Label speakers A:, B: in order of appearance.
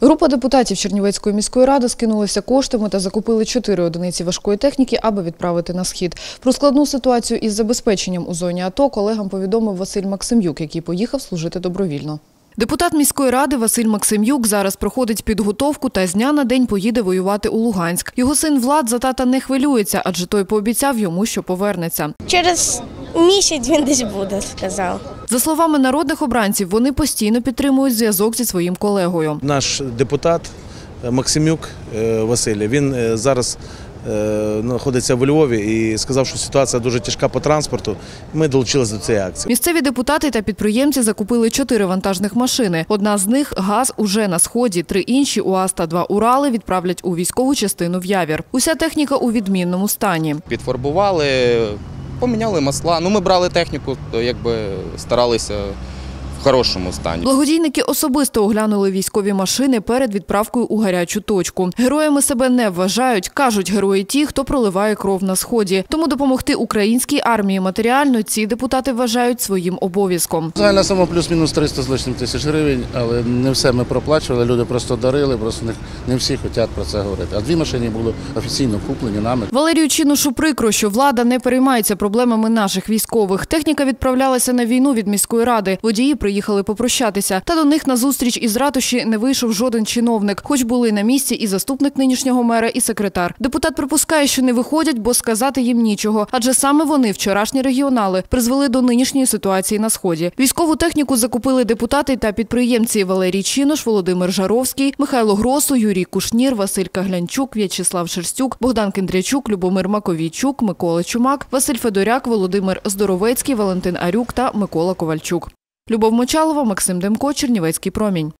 A: Група депутатів Чернівецької міської ради скинулася коштами та закупили чотири одиниці важкої техніки, аби відправити на схід. Про складну ситуацію із забезпеченням у зоні АТО колегам повідомив Василь Максим'юк, який поїхав служити добровільно. Депутат міської ради Василь Максим'юк зараз проходить підготовку та з дня на день поїде воювати у Луганськ. Його син Влад за тата не хвилюється, адже той пообіцяв йому, що повернеться.
B: Через місяць він десь буде, сказав.
A: За словами народних обранців, вони постійно підтримують зв'язок зі своїм колегою.
C: Наш депутат е, Максимюк е, Василь, він е, зараз знаходиться в Львові і сказав, що ситуація дуже тяжка по транспорту. Ми долучилися до цієї акції.
A: Місцеві депутати та підприємці закупили чотири вантажних машини. Одна з них ГАЗ уже на сході. Три інші УАЗ та два Урали відправлять у військову частину в Явір. Уся техніка у відмінному стані.
D: підфарбували, поміняли масла. Ну, ми брали техніку, то якби старалися в хорошому стані.
A: Благодійники особисто оглянули військові машини перед відправкою у гарячу точку. Героями себе не вважають. кажуть герої ті, хто проливає кров на сході. Тому допомогти українській армії матеріально ці депутати вважають своїм обов'язком.
E: Загальна сума плюс-мінус 300 з лишнім тисяч гривень, але не все ми проплачували, люди просто дарили, просто не, не всі хочуть про це говорити. А дві машини були офіційно куплені нами.
A: Валерію Чинушу прикро, що влада не переймається проблемами наших військових. Техніка відправлялася на війну від міської ради. Водії приїхали попрощатися. Та до них на зустріч із ратуші не вийшов жоден чиновник, хоч були на місці і заступник нинішнього мера, і секретар. Депутат припускає, що не виходять, бо сказати їм нічого. Адже саме вони, вчорашні регіонали, призвели до нинішньої ситуації на сході. Військову техніку закупили депутати та підприємці Валерій Чинош, Володимир Жаровський, Михайло Гросу, Юрій Кушнір, Василь Каглянчук, В'ячеслав Шерстюк, Богдан Кендрячук, Любомир Маковійчук, Микола Чумак, Василь Федоряк, Володимир Здоровецький, Валентин Арюк та Микола Ковальчук. Любов Мочалова, Максим Демко, Чернівецький промінь.